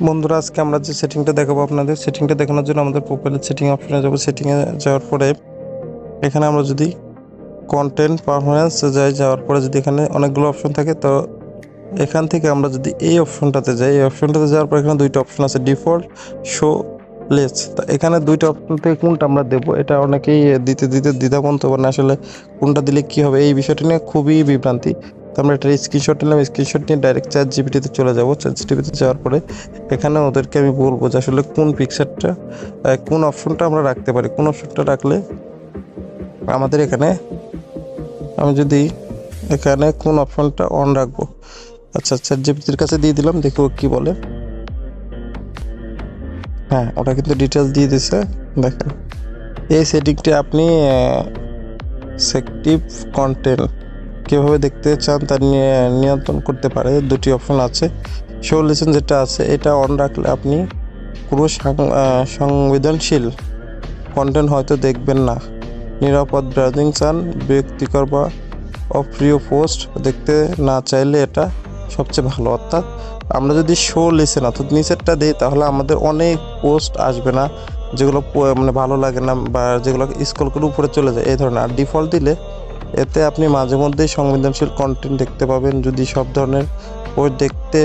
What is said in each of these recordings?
বন্ধুরা, আজকে আমরা যে সেটিংটা দেখাবো আপনাদের সেটিংটা দেখানোর জন্য আমাদের প্রোফাইলের সেটিং অপশনে যাব সেটিংয়ে যাওয়ার পরে এখানে আমরা যদি কন্টেন্ট পারফরমেন্স যাই, যাওয়ার পরে যদি এখানে অনেকগুলো অপশন থাকে, তো এখান থেকে আমরা যদি এই অপশনটাতে যাই, এই অপশনটাতে যাওয়ার পর এখানে দুইটা অপশন আছে ডিফল্ট শো লেস তা এখানে দুইটা অপশন থেকে কোনটা আমরা দেবো, এটা অনেকেই দিতে দিতে দ্বিধাবন্ত মানে আসলে কোনটা দিলে কি হবে, এই বিষয়টা নিয়ে খুবই বিভ্রান্তি। তো আমরা একটা স্ক্রিনশট নিলাম স্ক্রিনশট নিয়ে ডাইরেক্ট চ্যাট জিপিটিতে চলে যাব। চ্যাট জিপিটিতে যাওয়ার পরে এখানে ওদেরকে আমি বলব যে আসলে কোন পিকচারটা কোন অপশনটা আমরা রাখতে পারি। কোন অপশনটা রাখলে আমাদের এখানে, আমি যদি এখানে কোন অপশনটা অন রাখব। আচ্ছা চ্যাট জিপিটির কাছে দিয়ে দিলাম, দেখো কি বলে। হ্যাঁ ওটা কিন্তু ডিটেলস দিয়ে দিছে, দেখেন। এই সেটিংটি আপনি সেকটিভ কন্টেন্ট কীভাবে দেখতে চান তা নিয়ে নিয়ন্ত্রণ করতে পারে। দুটি অপশন আছে। শো লিসেন যেটা আছে, এটা অন রাখলে আপনি কোনো সংবেদনশীল কন্টেন্ট হয়তো দেখবেন না। নিরাপদ ব্রাউজিং চান ব্যক্তিকর বা অপ্রিয় পোস্ট দেখতে না চাইলে এটা সবচেয়ে ভালো। অর্থাৎ আমরা যদি শো লিসেন অর্থাৎ নিচেরটা দিই, তাহলে আমাদের অনেক পোস্ট আসবে না, যেগুলো মানে ভালো লাগে না বা যেগুলো স্কল করে উপরে চলে যায়। এই ধরনের। আর ডিফল্ট দিলে এতে আপনি মাঝে মধ্যেই সংবেদনশীল কন্টেন্ট দেখতে পাবেন। যদি সব ধরনের পোস্ট দেখতে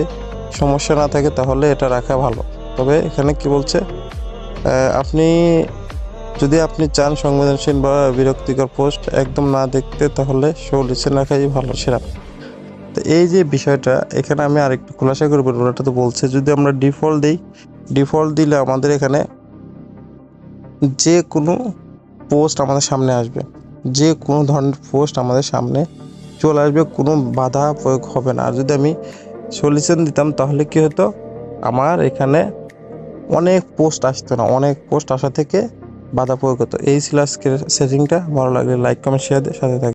সমস্যা না থাকে, তাহলে এটা রাখা ভালো। তবে এখানে কি বলছে? আপনি যদি আপনি চান সংবেদনশীল বা বিরক্তিকর পোস্ট একদম না দেখতে, তাহলে শো লিসেন রাখাই ভালো, সেরা। তো এই যে বিষয়টা, এখানে আমি আরেকটু খোলাসা করে বলব, ওটা তো বলছে, যদি আমরা ডিফল্ট দিই ডিফল্ট দিলে আমাদের এখানে যে কোনো পোস্ট আমাদের সামনে আসবে। যে কোনো ধরনের পোস্ট আমাদের সামনে চলে আসবে, কোনো বাধা প্রয়োগ হবে না। আর যদি আমি সলিউশন দিতাম, তাহলে কি হতো? আমার এখানে অনেক পোস্ট আসতো না, অনেক পোস্ট আসা থেকে বাধা প্রয়োগ হতো। এই ছিল সেটিংটা ভালো লাগলে লাইক কমেন্ট শেয়ার সাথে থাকবে